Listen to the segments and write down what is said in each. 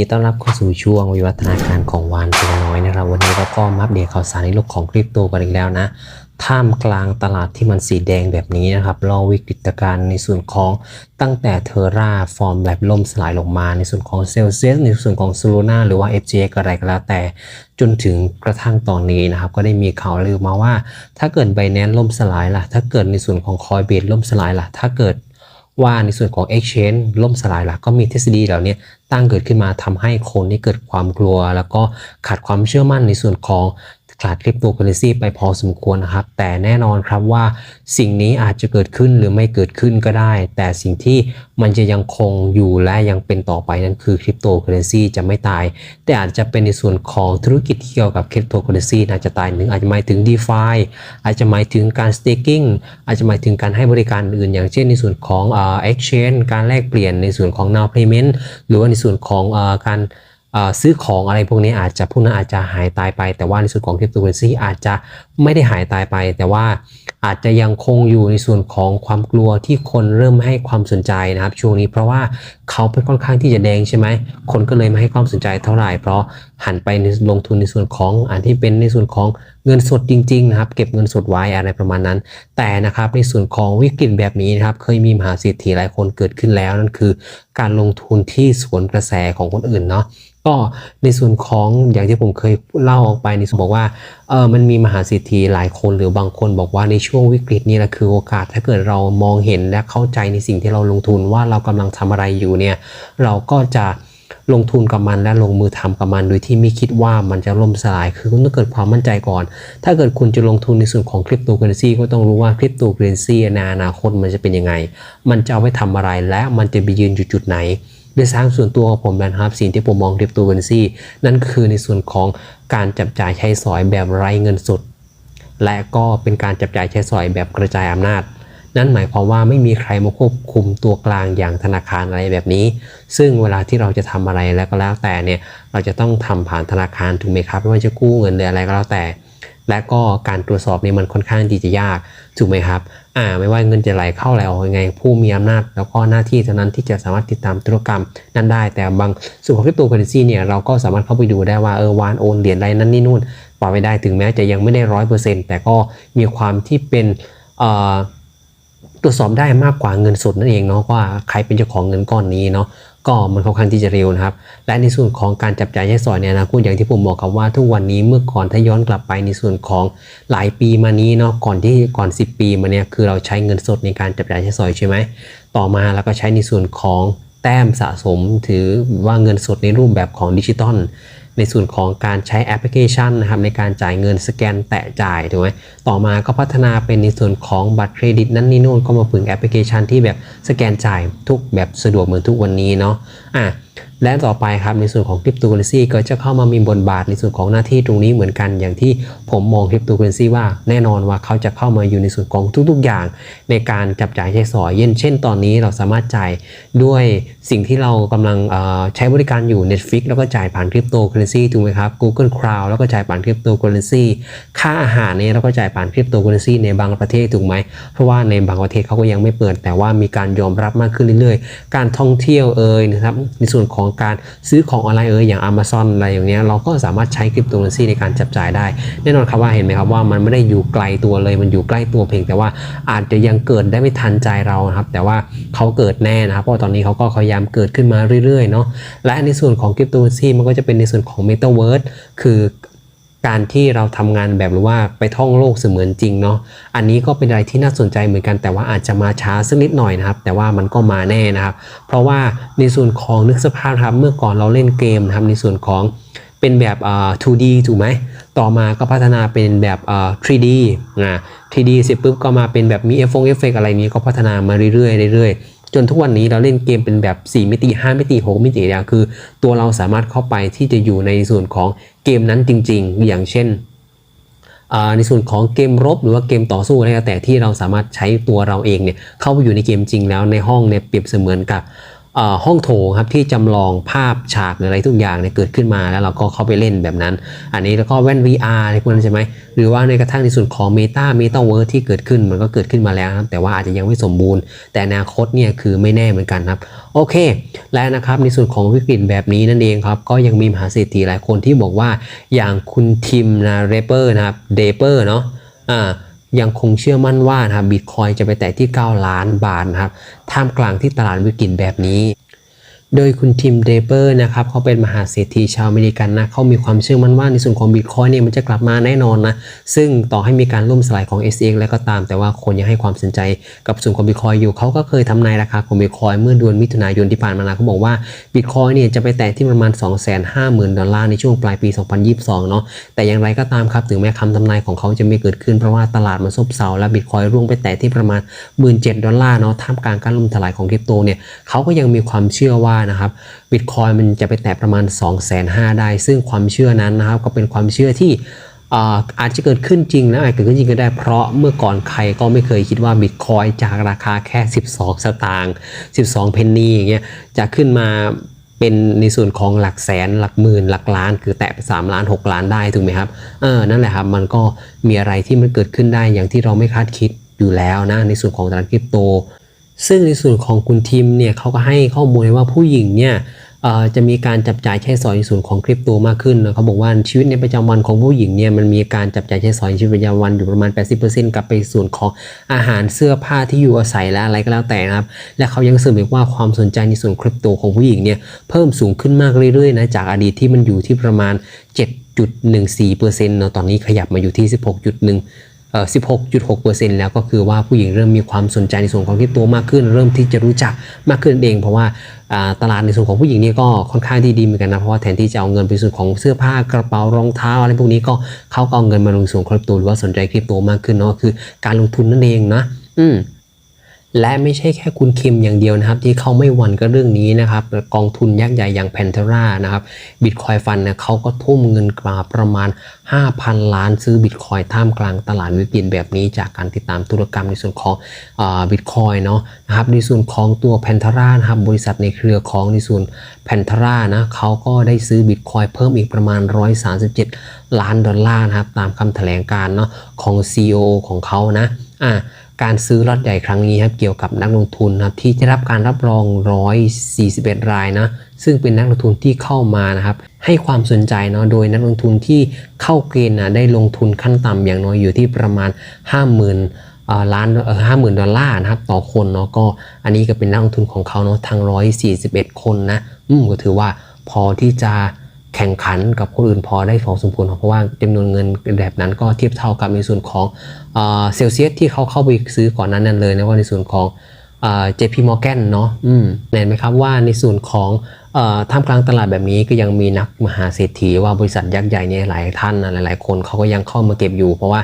ยินดีต้อนรับเข้าสู่ช่วงวิวัฒนาการของวานตัวน้อยนะครับ วันนี้เราก็มาอัปเดตข่าวสารในโลกของคริปโตกันอีกแล้วนะ ท่ามกลางตลาดที่มันสีแดงแบบนี้นะครับรอวิกฤตการณ์ในส่วนของตั้งแต่เทอร่าฟอร์มแบบล่มสลายลงมาในส่วนของเซลเซียสในส่วนของซูโ n นาหรือว่า FGX อะไรก็แล้วแต่จนถึงกระทั่งตอนนี้นะครับก็ได้มีข่าวลือมาว่า ถ้าเกิดไบแนนล่มสลายล่ะ ถ้าเกิดในส่วนของคอยเบ e ล่มสลายล่ะ ถ้าเกิด ว่าในส่วนของ Exchange ล่มสลายหลักก็มีทฤษฎีเหล่านี้ตั้งเกิดขึ้นมาทำให้คนนี่เกิดความกลัว แล้วก็ขาดความเชื่อมั่นในส่วนของ ขาดคริปโตเคอเรนซีไปพอสมควรนะครับ แต่แน่นอนครับว่าสิ่งนี้อาจจะเกิดขึ้นหรือไม่เกิดขึ้นก็ได้ แต่สิ่งที่มันจะยังคงอยู่และยังเป็นต่อไปนั่นคือคริปโตเคอเรนซีจะไม่ตาย แต่อาจจะเป็นในส่วนของธุรกิจที่เกี่ยวกับคริปโตเคอเรนซีน่าจะตายหนึ่งอาจจะหมายถึง d e f i อาจจะหมายถึงการ staking อาจจะหมายถึงการให้บริการอื่น อย่างเช่นในส่วนของเอ่อ exchange การแลกเปลี่ยนในส่วนของ now payment หรือว่าในส่วนของเอ่อการ ซื้อของอะไรพวกนี้อาจจะพวกนั้นอาจจะหายตายไป แต่ว่าในส่วนของคริปโตเคอเรนซีอาจจะไม่ได้หายตายไป แต่ว่าอาจจะยังคงอยู่ในส่วนของความกลัวที่คนเริ่มให้ความสนใจนะครับ ช่วงนี้เพราะว่าเขาเป็นค่อนข้างที่จะแดงใช่ไหมคนก็เลยไม่ให้ความสนใจเท่าไหร่ เพราะหันไปลงทุนในส่วนของอันที่เป็นในส่วนของเงินสดจริงๆนะครับ เก็บเงินสดไว้อะไรประมาณนั้น แต่นะครับในส่วนของวิกฤตแบบนี้นะครับ เคยมีมหาเศรษฐีหลายคนเกิดขึ้นแล้วนั่นคือ การลงทุนที่สวนกระแสของคนอื่นเนาะ ก็ในส่วนของอย่างที่ผมเคยเล่าออกไปในส่วนบอกว่าเออมันมีมหาเศรษฐีหลายคนหรือบางคนบอกว่าในช่วงวิกฤตนี้แหละคือโอกาส ถ้าเกิดเรามองเห็นและเข้าใจในสิ่งที่เราลงทุนว่าเรากำลังทำอะไรอยู่เนี่ยเราก็จะลงทุนกับมันและลงมือทำกับมัน โดยที่ไม่คิดว่ามันจะล่มสลาย คือคุณต้องเกิดความมั่นใจก่อน ถ้าเกิดคุณจะลงทุนในส่วนของคริปโตเคอเรนซีก็ต้องรู้ว่าคริปโตเคอเรนซีในอนาคตมันจะเป็นยังไง มันจะเอาไปทำอะไรและมันจะไปยืนอยู่จุดไหน โดยสร้างส่วนตัวของผมนะครับสิ่งที่ผมมองคริปโตเคอเรนซีนั่นคือในส่วนของการจับจ่ายใช้สอยแบบไร้เงินสดและก็เป็นการจับจ่ายใช้สอยแบบกระจายอำนาจ นั่นหมายความว่าไม่มีใครมาควบคุมตัวกลางอย่างธนาคารอะไรแบบนี้ ซึ่งเวลาที่เราจะทำอะไรแล้วก็แล้วแต่เนี่ยเราจะต้องทำผ่านธนาคารถูกไหมครับไม่ว่าจะกู้เงินหรืออะไรก็แล้วแต่ และก็การตรวจสอบเนี่ยมันค่อนข้างที่จะยากถูกไหมครับ อ่าไม่ว่าเงินจะไหลเข้าไหลออกยังไง ผู้มีอำนาจแล้วก็หน้าที่เท่านั้นที่จะสามารถติดตามธุรกรรมนั้นได้ แต่บางส่วนของคริปโตเคอเรนซีเนี่ยเราก็สามารถเข้าไปดูได้ว่าเออวานโอนเหรียญอะไรนั่นนี่นู่นปล่อยไปได้ถึงแม้จะยังไม่ได้ร้อยเปอร์เซ็นต์แต่ก็มีความที่เป็นเอ่อตรวจสอบได้มากกว่าเงินสดนั่นเองเนาะว่าใครเป็นเจ้าของเงินก้อนนี้เนาะ ก็มันค่อนข้างที่จะเร็วนะครับ และในส่วนของการจับจ่ายใช้สอยเนี่ยนะคุณอย่างที่ผมบอกครับว่าทุกวันนี้เมื่อก่อนถ้าย้อนกลับไปในส่วนของหลายปีมานี้เนาะก่อนที่ก่อน 10 ปีมาเนี่ยคือเราใช้เงินสดในการจับจ่ายใช้สอยใช่ไหมต่อมาเราก็ใช้ในส่วนของแต้มสะสมถือว่าเงินสดในรูปแบบของดิจิตอล ในส่วนของการใช้แอปพลิเคชันนะครับในการจ่ายเงินสแกนแตะจ่ายถูกไหมต่อมาก็พัฒนาเป็นในส่วนของบัตรเครดิตนั่นนี่นู่นก็มาพึ่งแอปพลิเคชันที่แบบสแกนจ่ายทุกแบบสะดวกเหมือนทุกวันนี้เนาะอะ และต่อไปครับในส่วนของคริปโตเคอเรนซีก็จะเข้ามามีบทบาทในส่วนของหน้าที่ตรงนี้เหมือนกัน อย่างที่ผมมองคริปโตเคอเรนซีว่าแน่นอนว่าเขาจะเข้ามาอยู่ในส่วนของทุกๆอย่าง ในการจับจ่ายใช้สอยเย็นเช่นตอนนี้เราสามารถจ่ายด้วยสิ่งที่เรากำลังใช้บริการอยู่ Netflix แล้วก็จ่ายผ่านคริปโตเคอเรนซีถูกไหมครับ Google Cloud แล้วก็จ่ายผ่านคริปโตเคอเรนซีค่าอาหารเนี่ยเราก็จ่ายผ่านคริปโตเคอเรนซีในบางประเทศถูกไหมเพราะว่าในบางประเทศเขาก็ยังไม่เปิด แต่ว่ามีการยอมรับมากขึ้นเรื่อยๆ การท่องเที่ยวเอ่ยนะครับในส่วนของการซื้อของออนไลน์เอ่ยอย่าง Amazon อะไรอย่างเงี้ยเราก็สามารถใช้คริปโตเคอเรนซีในการจับจ่ายได้ แน่นอนครับว่าเห็นไหมครับว่ามันไม่ได้อยู่ไกลตัวเลยมันอยู่ใกล้ตัวเพียงแต่ว่าอาจจะยังเกิดได้ไม่ทันใจเรานะครับ แต่ว่าเขาเกิดแน่นะครับเพราะตอนนี้เขาก็พยายามเกิดขึ้นมาเรื่อยๆเนาะและในส่วนของคริปโตเคอเรนซีมันก็จะเป็นในส่วนของ Metaverse คือ การที่เราทำงานแบบหรือว่าไปท่องโลกเสมือนจริงเนาะ อันนี้ก็เป็นอะไรที่น่าสนใจเหมือนกัน แต่ว่าอาจจะมาช้าสักนิดหน่อยนะครับ แต่ว่ามันก็มาแน่นะครับ เพราะว่าในส่วนของนึกสภาพครับ เมื่อก่อนเราเล่นเกมนะครับ ในส่วนของเป็นแบบอ่า 2D ถูกไหม ต่อมาก็พัฒนาเป็นแบบอ่า 3D นะ 3D เสร็จปุ๊บก็มาเป็นแบบมีเอฟเฟเฟกอะไรนี้ก็พัฒนามาเรื่อยๆเรื่อยๆ จนทุกวันนี้เราเล่นเกมเป็นแบบ 4 มิติ 5 มิติ 6 มิติเนี่ยคือ ตัวเราสามารถเข้าไปที่จะอยู่ในส่วนของเกมนั้นจริง ๆ อย่างเช่นในส่วนของเกมรบหรือว่าเกมต่อสู้อะไรก็แต่ที่เราสามารถใช้ตัวเราเองเนี่ยเข้าไปอยู่ในเกมจริงแล้วในห้องเนี่ยเปรียบเสมือนกับ ห้องโถงครับที่จำลองภาพฉากหรืออะไรทุกอย่างเนี่ยเกิดขึ้นมาแล้วเราก็เข้าไปเล่นแบบนั้น อันนี้แล้วก็แว่น VR อะไรพวกนั้นใช่ไหมหรือว่าในกระทั่งในส่วนของ Meta Metaverse ที่เกิดขึ้นมันก็เกิดขึ้นมาแล้วครับแต่ว่าอาจจะยังไม่สมบูรณ์ แต่อนาคตเนี่ยคือไม่แน่เหมือนกันครับโอเค และนะครับในส่วนของวิกฤตแบบนี้นั่นเองครับก็ยังมีมหาเศรษฐีหลายคนที่บอกว่าอย่างคุณทิมนะเรเปอร์นะครับเดเปอร์เนาะอ่า ยังคงเชื่อมั่นว่านะครับบิตคอยจะไปแตะที่ 9 ล้านบาทนะครับท่ามกลางที่ตลาดวิกฤตแบบนี้ โดยคุณทิมเดเปอร์นะครับเขาเป็นมหาเศรษฐีชาวอเมริกันนะเขามีความเชื่อมั่นว่าในส่วนของบิตคอยเนี่ยมันจะกลับมาแน่นอนนะซึ่งต่อให้มีการล่มสลายของ SX แล้วก็ตาม แต่ว่าคนยังให้ความสนใจกับส่วนของบิตคอยอยู่เขาก็เคยทำนายราคาของบิตคอยเมื่อเดือนมิถุนายนที่ผ่านมานะเขาบอกว่าบิตคอยเนี่ยจะไปแตะที่ประมาณ 250,000 ดอลลาร์ในช่วงปลายปี 2022 เนาะแต่อย่างไรก็ตามครับถึงแม้คำทำนายของเขาจะไม่เกิดขึ้นเพราะว่าตลาดมันซบเซาและบิตคอยร่วงไปแตะที่ประมาณ 17,000 ดอลลาร์เนาะท่ามกลางการล่มสลายของคริปโตเนี่ยเขาก็ยังมีความเชื่อว่านะครับบิตคอยมันจะไปแตะประมาณ 2 5 0 0 0ได้ ซึ่งความเชื่อนั้นนะครับ ก็เป็นความเชื่อที่อาอาจจะเกิดขึ้นจริงนะอาจจะเกิดขึ้นจริงก็ได้เพราะเมื่อก่อนใครก็ไม่เคยคิดว่าบิตคอยจากราคาแค่ 12 สตางค์12 เพนนีอย่างเงี้ยจะขึ้นมาเป็นในส่วนของหลักแสนหลักหมื่นหลักล้าน คือแตะไป3ล้าน 6 ล้านได้ถูกไหมครับเออนั่นแหละครับมันก็มีอะไรที่มันเกิดขึ้นได้อย่างที่เราไม่คาดคิดอยู่แล้วนะในส่วนของตลาดคริปโต ซึ่งในส่วนของคุณทิมเนี่ยเขาก็ให้ข้อมูลว่าผู้หญิงเนี่ยจะมีการจับจ่ายใช้สอยในส่วนของคริปโตมากขึ้นนะเขาบอกว่าชีวิตในประจำวันของผู้หญิงเนี่ยมันมีการจับจ่ายใช้สอยในชีวิตประจำวันอยู่ประมาณ 80%กลับไปส่วนของอาหารเสื้อผ้าที่อยู่อาศัยและอะไรก็แล้วแต่นะครับ และเขายังเสริมอีกว่าความสนใจในส่วนคริปโตของผู้หญิงเนี่ยเพิ่มสูงขึ้นมากเรื่อยๆนะจากอดีตที่มันอยู่ที่ประมาณ 7.14%เนาะตอนนี้ขยับมาอยู่ที่ 16.1เอ่อ 16.6%แล้วก็คือว่าผู้หญิงเริ่มมีความสนใจในส่วนของคริปโตมากขึ้น เริ่มที่จะรู้จักมากขึ้นเอง เพราะว่าอ่าตลาดในส่วนของผู้หญิงนี่ก็ค่อนข้างที่ดีเหมือนกันนะเพราะว่าแทนที่จะเอาเงินไปส่วนของเสื้อผ้ากระเป๋ารองเท้าอะไรพวกนี้ก็เขาก็เอาเงินมาลงส่วนคริปโตหรือว่าสนใจคริปโตมากขึ้นเนาะคือการลงทุนนั่นเองนะอืม และไม่ใช่แค่คุณคิมอย่างเดียวนะครับ ที่เขาไม่หวั่นกับเรื่องนี้นะครับ กองทุนยักษ์ใหญ่อย่าง Pantera นะครับบิตคอยฟันเนี่ยเขาก็ทุ่มเงินกว่าประมาณ 5,000 ล้านซื้อบิตคอยท่ามกลางตลาดวิกฤตแบบนี้ จากการติดตามธุรกรรมในส่วนของบิตคอยเนาะนะครับในส่วนของตัว Pantera นะครับบริษัทในเครือของในส่วน Pantera นะเขาก็ได้ซื้อบิตคอยเพิ่มอีกประมาณ 137 ล้านดอลลาร์นะครับตามคำแถลงการเนาะของ CEO ของเขานะอ่า การซื้อล็อตใหญ่ครั้งนี้ครับเกี่ยวกับนักลงทุนนะครับที่ได้รับการรับรอง 141 รายนะซึ่งเป็นนักลงทุนที่เข้ามานะครับให้ความสนใจเนาะโดยนักลงทุนที่เข้าเกณฑ์นะได้ลงทุนขั้นต่ำอย่างน้อยอยู่ที่ประมาณ 50,000อ่าล้านเออห้าหมื่นดอลลาร์นะครับต่อคนเนาะก็อันนี้ก็เป็นนักลงทุนของเขาเนาะทั้ง 141 คนนะอืมก็ถือว่าพอที่จะ แข่งขันกับคนอื่นพอได้พอสมควรเพราะว่าจำนวนเงินแบบนั้นก็เทียบเท่ากับในส่วนของเซลเซียสที่เขาเข้าไปซื้อก่อนนั้นนั่นเลยนะว่าในส่วนของเจพีมอร์แกนเนาะอืมเห็นไหมครับว่าในส่วนของเอ่อ ท่ามกลางตลาดแบบนี้ก็ยังมีนักมหาเศรษฐีว่าบริษัทยักษ์ใหญ่เนี่ยหลายท่านนะหลาย ๆ คนเขาก็ยังเข้ามาเก็บอยู่ เพราะว่า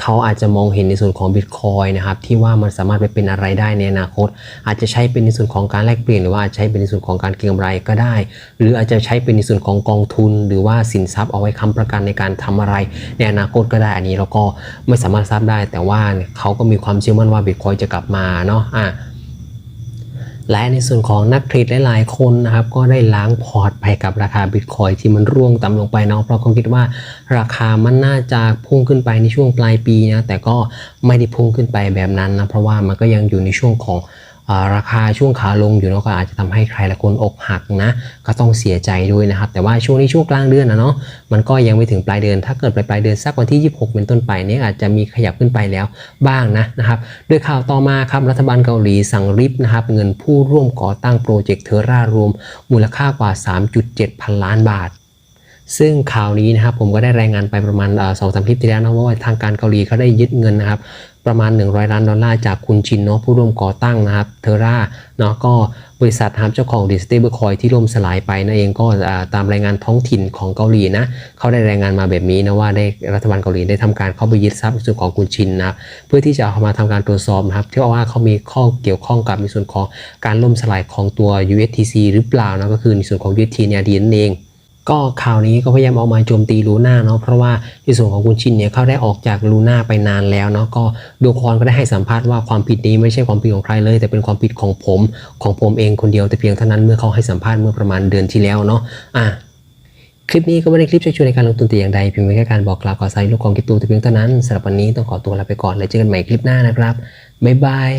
เขาอาจจะมองเห็นในส่วนของบิตคอยนะครับที่ว่ามันสามารถไปเป็นอะไรได้ในอนาคต อาจจะใช้เป็นในส่วนของการแลกเปลี่ยนหรือว่าใช้เป็นในส่วนของการเก็งกำไรก็ได้ หรืออาจจะใช้เป็นในส่วนของกองทุน หรือว่าสินทรัพย์เอาไว้ค้ำประกันในการทำอะไร ในอนาคตก็ได้อันนี้เราก็ไม่สามารถทราบได้ แต่ว่าเขาก็มีความเชื่อมั่นว่าบิตคอยจะกลับมาเนาะอะ และในส่วนของนักเทรดหลายๆคนนะครับก็ได้ล้างพอร์ตไปกับราคาบิตคอยที่มันร่วงต่ำลงไปเนาะเพราะเขาคิดว่าราคามันน่าจะพุ่งขึ้นไปในช่วงปลายปีนะแต่ก็ไม่ได้พุ่งขึ้นไปแบบนั้นนะเพราะว่ามันก็ยังอยู่ในช่วงของ ราคาช่วงขาลงอยู่เนาะก็อาจจะทำให้ใครหลายคนอกหักนะก็ต้องเสียใจด้วยนะครับ แต่ว่าช่วงนี้ช่วงกลางเดือนนะเนาะมันก็ยังไม่ถึงปลายเดือน ถ้าเกิดปลายปลายเดือนสักวันที่ 26 เป็นต้นไปเนี่ยอาจจะมีขยับขึ้นไปแล้วบ้างนะนะครับโดยข่าวต่อมาครับรัฐบาลเกาหลีสั่งริบนะครับเงินผู้ร่วมก่อตั้งโปรเจกต์เทอร่ารวม มูลค่ากว่า 3.7 พันล้านบาทซึ่งข่าวนี้นะครับผมก็ได้รายงานไปประมาณสองสามคลิปที่แล้วนะว่าทางการเกาหลีเขาได้ยึดเงินนะครับ ประมาณ 100 ล้านดอลลาร์จากคุณชินเนาะผู้ร่วมก่อตั้งนะครับเทอร่าเนาะก็บริษัทครับเจ้าของดิสเตเบอร์คอยที่ล่มสลายไปนั่นเองก็ตามรายงานท้องถิ่นของเกาหลีนะเขาได้รายงานมาแบบนี้นะว่าได้รัฐบาลเกาหลีได้ทำการเข้าไปยึดทรัพย์ในส่วนของคุณชินนะเพื่อที่จะเอามาทำการตรวจสอบนะครับที่ว่าเขามีข้อเกี่ยวข้องกับในส่วนของการล่มสลายของตัว USTC หรือเปล่านะก็คือในส่วนของ UST เนี่ยดีนั่นเอง ก็ข่าวนี้ก็พยายามออกมาโจมตีลูน่าเนาะเพราะว่าในส่วนของคุณชินเนี่ยเขาได้ออกจากลูน่าไปนานแล้วเนาะก็ดวงพรก็ได้ให้สัมภาษณ์ว่าความผิดนี้ไม่ใช่ความผิดของใครเลย แต่เป็นความผิดของผมของผมเองคนเดียวแต่เพียงเท่านั้นเมื่อเขาให้สัมภาษณ์เมื่อประมาณเดือนที่แล้วเนาะอะคลิปนี้ก็ไม่ได้คลิปชักชวนในการลงทุนแต่อย่างใดเพียงแค่การบอกกล่าวข่าวสารลูกของกิตูแต่เพียงเท่านั้นสำหรับวันนี้ต้องขอตัวลาไปก่อนแล้วเจอกันใหม่คลิปหน้านะครับบ๊ายบาย